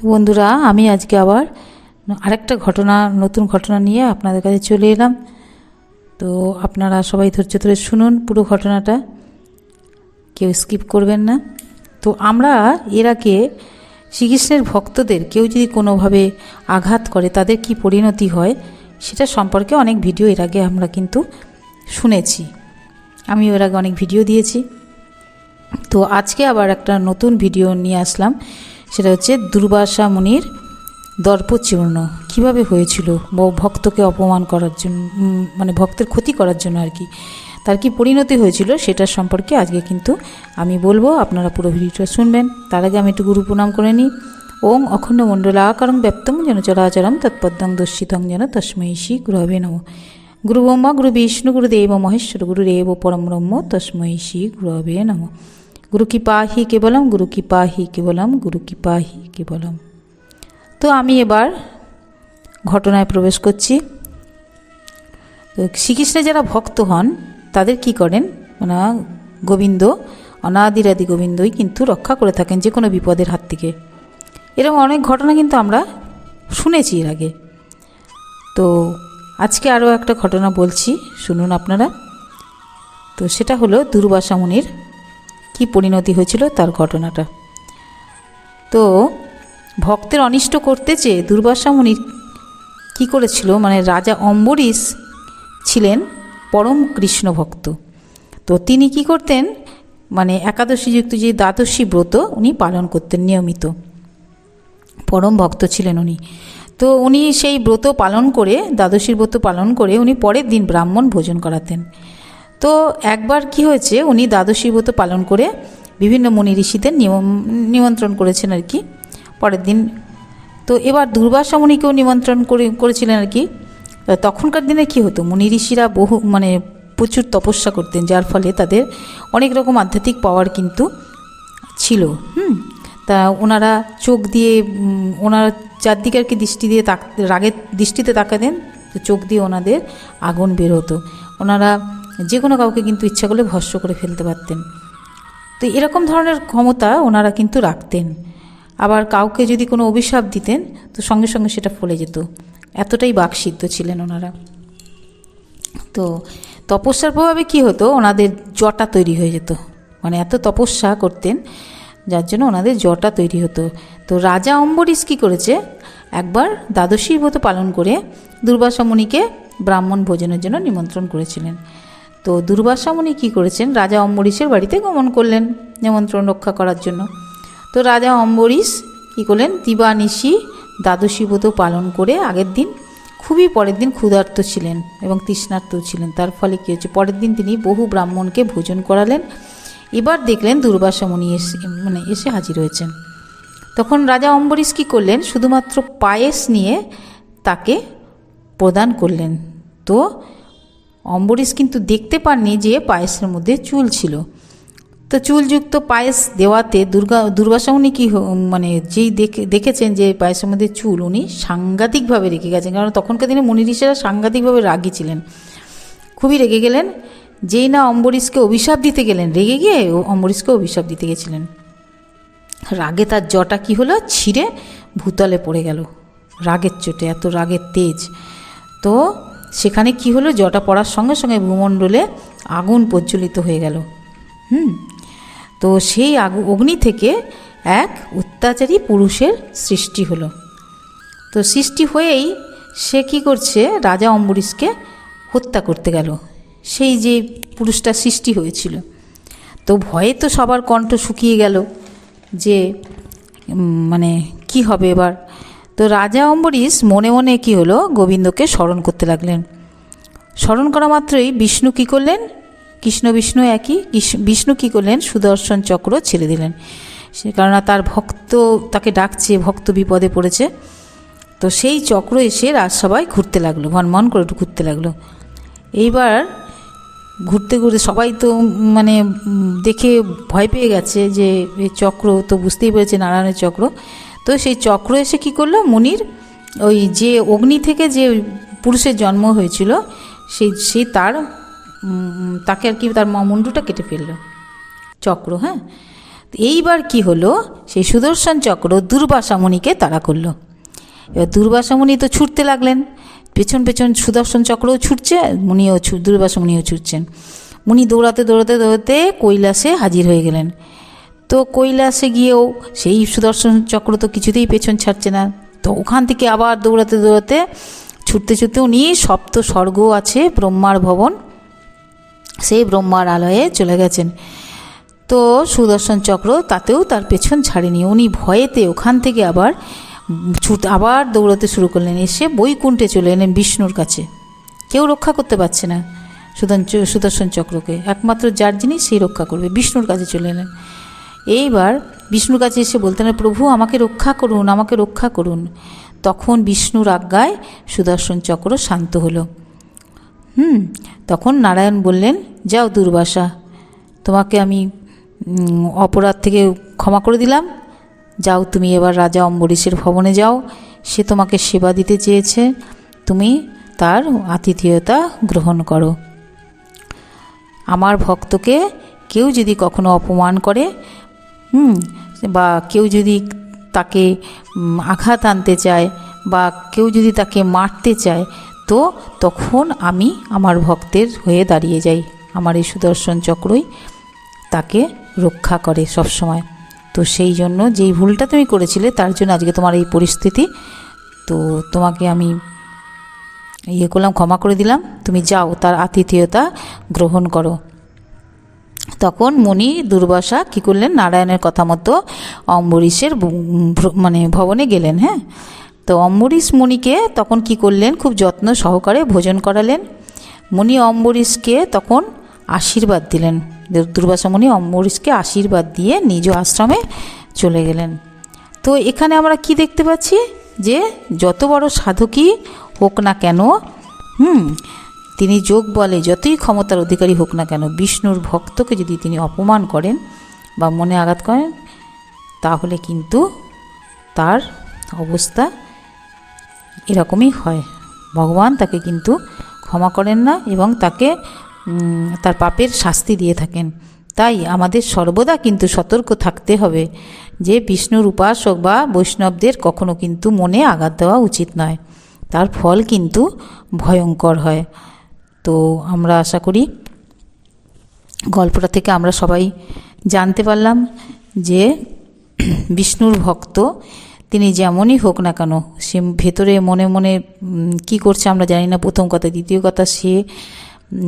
তো বন্ধুরা, আমি আজকে আবার আরেকটা ঘটনা, নতুন ঘটনা নিয়ে আপনাদের কাছে চলে এলাম। তো আপনারা সবাই ধৈর্য ধরে শুনুন পুরো ঘটনাটা। কেউ স্কিপ করবেন না। তো আমরা এর আগে শ্রীকৃষ্ণের ভক্তদের কেউ যদি কোনোভাবে আঘাত করে, তাদের কি পরিণতি হয় সেটা সম্পর্কে অনেক ভিডিও এর আগে আমরা কিন্তু শুনেছি। আমি এর আগে অনেক ভিডিও দিয়েছি। তো আজকে আবার একটা নতুন ভিডিও নিয়ে আসলাম। সেটা হচ্ছে দুর্বাসা মুনির দর্পচূর্ণ। কীভাবে হয়েছিল? ভক্তকে অপমান করার জন্য মানে ভক্তের ক্ষতি করার জন্য আর কি। তার কি পরিণতি হয়েছিল সেটার সম্পর্কে আজকে কিন্তু আমি বলব। আপনারা পুরো ভিডিওটা শুনবেন। তার আগে আমি একটু গুরু প্রণাম করে নিই। ওং অখণ্ড মণ্ডলাকারং ব্যক্তম যেন চলাচরম তৎপদ্যং দর্শিতং যেন তস্মৈ শ্রী গুরবে নম। গুরু ব্রহ্মা, গুরু বিষ্ণু, গুরুদেব, মহেশ্বর, গুরুদেব, পরম ব্রহ্ম, তস্মৈ শ্রী গুরবে নম। গুরু কি পাহি কেবলম গুরু কি পাহি কেবলম গুরু কি পাহি কেবলম। তো আমি এবার ঘটনায় প্রবেশ করছি। তো শ্রীকৃষ্ণের যারা ভক্ত হন, তাদের কি করেন? মানে গোবিন্দ, অনাদিরাদি গোবিন্দই কিন্তু রক্ষা করে থাকেন যে কোনো বিপদের হাত থেকে। এরকম অনেক ঘটনা কিন্তু আমরা শুনেছি এর আগে। তো আজকে আরও একটা ঘটনা বলছি, শুনুন আপনারা। তো সেটা হলো দুর্বাসা মুনির কী পরিণতি হয়েছিল তার ঘটনাটা। তো ভক্তের অনিষ্ট করতে চেয়ে দুর্বাসা মুনি কী করেছিল মানে রাজা অম্বরীশ ছিলেন পরম কৃষ্ণ ভক্ত। তো তিনি কি করতেন মানে একাদশীযুক্ত যে দ্বাদশী ব্রত উনি পালন করতেন নিয়মিত। পরম ভক্ত ছিলেন উনি। তো উনি সেই ব্রত পালন করে, দ্বাদশীর ব্রত পালন করে উনি পরের দিন ব্রাহ্মণ ভোজন করাতেন। তো একবার কি হয়েছে, উনি দ্বাদশী ব্রত পালন করে বিভিন্ন মুনি ঋষিদের নিমন্ত্রণ করেছেন আর কি, পরের দিন। তো এবার দুর্বাসা মুনিকেও নিমন্ত্রণ করে, করেছিলেন আর কি। তখনকার দিনে কি হতো, মুনি ঋষিরা বহু মানে প্রচুর তপস্যা করতেন, যার ফলে তাদের অনেক রকম আধ্যাত্মিক পাওয়ার কিন্তু ছিল, হুম। তা ওনারা চোখ দিয়ে ওনারা চারদিকে আর কি দৃষ্টি দিয়ে তাক, রাগের দৃষ্টিতে তাকাতেন, তো চোখ দিয়ে ওনাদের আগুন বের হতো। ওনারা যে কোনো কাউকে কিন্তু ইচ্ছা করলে ভস্য করে ফেলতে পারতেন। তো এরকম ধরনের ক্ষমতা ওনারা কিন্তু রাখতেন। আবার কাউকে যদি কোনো অভিশাপ দিতেন, তো সঙ্গে সঙ্গে সেটা ফলে যেত। এতটাই বাকসিদ্ধ ছিলেন ওনারা। তো তপস্যার প্রভাবে কি হতো? ওনাদের জটা তৈরি হয়ে যেত। মানে এত তপস্যা করতেন, যার জন্য ওনাদের জটা তৈরি হতো। তো রাজা অম্বরীশ কী করেছে? একবার দ্বাদশী ব্রত পালন করে দুর্বাসা মুনিকে ব্রাহ্মণ ভোজনের জন্য নিমন্ত্রণ করেছিলেন। তো দুর্বাসা মুনি কী করেছেন? রাজা অম্বরীশের বাড়িতে গমন করলেন নিমন্ত্রণ রক্ষা করার জন্য। তো রাজা অম্বরীশ কী করলেন? দিবানিশি দ্বাদশী ব্রত পালন করে আগের দিন খুবই পরের দিন ক্ষুধার্ত ছিলেন এবং তৃষ্ণার্ত ছিলেন। তার ফলে কী হচ্ছে পরের দিন তিনি বহু ব্রাহ্মণকে ভোজন করালেন। এবার দেখলেন দুর্বাসা মুনি এসে মানে এসে হাজির হয়েছেন। তখন রাজা অম্বরীশ কী করলেন? শুধুমাত্র পায়েস নিয়ে তাকে প্রদান করলেন। তো অম্বরীশ কিন্তু দেখতে পাননি যে পায়েসের মধ্যে চুল ছিল। তো চুলযুক্ত পায়েস দেওয়াতে দুর্গা, দুর্বাসা উনি কী মানে যেই দেখে, দেখেছেন যে পায়েসের মধ্যে চুল, উনি সাংঘাতিকভাবে রেগে গেছেন। কারণ তখনকার দিনে মুনি ঋষিরা সাংঘাতিকভাবে রাগী ছিলেন। খুবই রেগে গেলেন। যেই না অম্বরীশকে অভিশাপ দিতে গেলেন, রেগে গিয়ে অম্বরীশকে অভিশাপ দিতে গেছিলেন। রাগে তার জটা কি হলো? ছিঁড়ে ভূতলে পড়ে গেল। রাগের চোটে, এত রাগের তেজ। তো সেখানে কি হলো? জটা পড়ার সঙ্গে সঙ্গে ভূমণ্ডলে আগুন প্রজ্বলিত হয়ে গেল। হুম? তো সেই আগু, অগ্নি থেকে এক অত্যাচারী পুরুষের সৃষ্টি হলো। তো সৃষ্টি হয়েই সে কি করছে? রাজা অম্বরীশকে হত্যা করতে গেল। সেই যে পুরুষটা সৃষ্টি হয়েছিল। তো ভয়ে তো সবার কণ্ঠ শুকিয়ে গেল যে মানে কি হবে এবার? তো রাজা অম্বরীশ মনে মনে কি হলো? গোবিন্দকে স্মরণ করতে লাগলেন। স্মরণ করা মাত্রই বিষ্ণু কী করলেন? কৃষ্ণ বিষ্ণু একই বিষ্ণু কী করলেন? সুদর্শন চক্র ছেড়ে দিলেন। সে কেননা তার ভক্ত, তাকে ডাকছে, ভক্ত বিপদে পড়েছে। তো সেই চক্র এসে রাজসভায় ঘুরতে লাগল ভনমন করে ঘুরতে লাগল। এইবার ঘুরতে ঘুরতে সবাই তো মানে দেখে ভয় পেয়ে গেছে যে চক্র তো বুঝতেই পেরেছে নারায়ণের চক্র। তো সেই চক্র এসে কি করল মুনির? ওই যে অগ্নি থেকে যে পুরুষের জন্ম হয়েছিল সেই সেই তার তাকে আর কি তার মুন্ডুটা কেটে ফেলল। চক্র হ্যাঁ? এইবার কি হলো? সেই সুদর্শন চক্র দুর্বাসা মুনিকে তাড়া করল। এবার দুর্বাসা মুনি তো ছুটতে লাগলেন। পেছন পেছন সুদর্শন চক্রও ছুটছে, মুনিও ছু- দুর্বাসা মুনিও ছুটছেন। মুনি দৌড়াতে দৌড়াতে দৌড়াতে কৈলাসে হাজির হয়ে গেলেন। তো কৈলাসে গিয়েও সেই সুদর্শন চক্র তো কিছুতেই পেছন ছাড়ছে না। তো ওখান থেকে আবার দৌড়াতে দৌড়াতে ছুটতে ছুটতে উনি সপ্ত স্বর্গ আছে ব্রহ্মার ভবন। সেই ব্রহ্মার আলয়ে চলে গেছেন। তো সুদর্শন চক্র তাতেও তার পেছন ছাড়েনি। উনি ভয়েতে ওখান থেকে আবার ছুট আবার দৌড়াতে শুরু করলেন। এসে বৈকুণ্ঠে চলে এলেন বিষ্ণুর কাছে। কেউ রক্ষা করতে পারছে না সুদর্শন চক্রকে। একমাত্র যার জিনিস সেই রক্ষা করবে। বিষ্ণুর কাছে চলে এলেন। এইবার বিষ্ণুর কাছে এসে বলতেন প্রভু, আমাকে রক্ষা করুন, আমাকে রক্ষা করুন। তখন বিষ্ণুর আজ্ঞায় সুদর্শন চক্র শান্ত হলো। হুম। তখন নারায়ণ বললেন, যাও দুর্বাসা, তোমাকে আমি অপরাধ থেকে ক্ষমা করে দিলাম। যাও, তুমি এবার রাজা অম্বরীশের ভবনে যাও। সে তোমাকে সেবা দিতে চেয়েছে। তুমি তার আতিথেয়তা গ্রহণ করো। আমার ভক্তকে কেউ যদি কখনো অপমান করে হুম, বা কেউ যদি তাকে আঘাত আনতে চায় বা কেউ যদি তাকে মারতে চায়, তো তখন আমি আমার ভক্তের হয়ে দাঁড়িয়ে যাই। আমার এই সুদর্শন চক্রই তাকে রক্ষা করে সব সময় তো সেই জন্য যেই ভুলটা তুমি করেছিলে, তার জন্য আজকে তোমার এই পরিস্থিতি। তো তোমাকে আমি ইয়ে করলাম, ক্ষমা করে দিলাম। তুমি যাও, তার আতিথেয়তা গ্রহণ করো। তখন মুনি দুর্বাসা কী করলেন? নারায়ণের কথা মতো অম্বরীশের মানে ভবনে গেলেন হ্যাঁ? তো অম্বরীশ মুনিকে তখন কি করলেন? খুব যত্ন সহকারে ভোজন করালেন। মুনি অম্বরীশকে তখন আশীর্বাদ দিলেন। দুর্বাসা মুনি অম্বরীশকে আশীর্বাদ দিয়ে নিজ আশ্রমে চলে গেলেন। তো এখানে আমরা কি দেখতে পাচ্ছি? যে যত বড় সাধকই হোক না কেন, হুম তিনি যোগ বলে, যতই ক্ষমতার অধিকারী হোক না কেন, বিষ্ণুর ভক্তকে যদি তিনি অপমান করেন বা মনে আঘাত করেন, তাহলে কিন্তু তার অবস্থা এরকমই হয়। ভগবান তাকে কিন্তু ক্ষমা করেন না এবং তাকে তার পাপের শাস্তি দিয়ে থাকেন। তাই আমাদের সর্বদা কিন্তু সতর্ক থাকতে হবে যে বিষ্ণুর উপাসক বা বৈষ্ণবদের কখনো কিন্তু মনে আঘাত দেওয়া উচিত নয়। তার ফল কিন্তু ভয়ঙ্কর হয়। তো আমরা আশা করি গল্পটা থেকে আমরা সবাই জানতে পারলাম যে বিষ্ণুর ভক্ত, তিনি যেমনই হোক না কেন, সে ভেতরে মনে মনে কি করছে আমরা জানি না, প্রথম কথা। দ্বিতীয় কথা, সে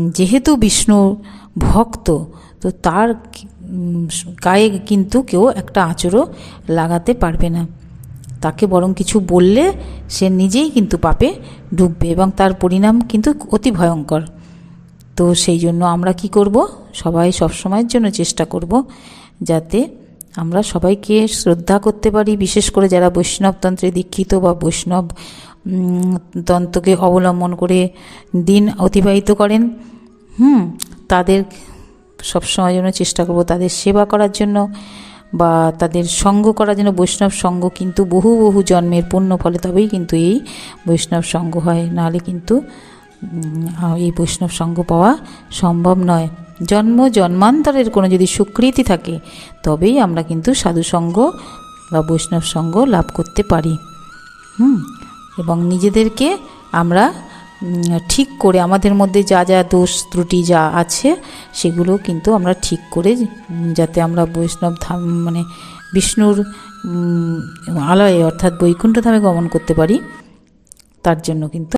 যেহেতু বিষ্ণু ভক্ত, তো তার গায়ে কিন্তু কেউ একটা আঁচড়ও লাগাতে পারবে না। তাকে বরং কিছু বললে সে নিজেই কিন্তু পাপে ডুববে এবং তার পরিণাম কিন্তু অতি ভয়ঙ্কর। তো সেই জন্য আমরা কি করব? সবাই সবসময়ের জন্য চেষ্টা করব যাতে আমরা সবাইকে শ্রদ্ধা করতে পারি, বিশেষ করে যারা বৈষ্ণবতন্ত্রে দীক্ষিত বা বৈষ্ণব তন্ত্রকে অবলম্বন করে দিন অতিবাহিত করেন। হুম, তাদের সবসময় জন্য চেষ্টা করব তাদের সেবা করার জন্য। বা তাদের সঙ্গ করার জন্য বৈষ্ণব সঙ্গ কিন্তু বহু বহু জন্মের পুণ্য ফলে তবেই কিন্তু এই বৈষ্ণব সঙ্গ হয়। নাহলে কিন্তু এই বৈষ্ণব সঙ্গ পাওয়া সম্ভব নয়। জন্ম জন্মান্তরের কোনো যদি স্বীকৃতি থাকে, তবেই আমরা কিন্তু সাধুসঙ্গ বা বৈষ্ণব সঙ্গ লাভ করতে পারি। হুম, এবং নিজেদেরকে আমরা ঠিক করে আমাদের মধ্যে যা যা দোষ ত্রুটি যা আছে, সেগুলো কিন্তু আমরা ঠিক করে যাতে আমরা বৈষ্ণব ধাম মানে বিষ্ণুর আলয়ে অর্থাৎ বৈকুণ্ঠ ধামে গমন করতে পারি, তার জন্য কিন্তু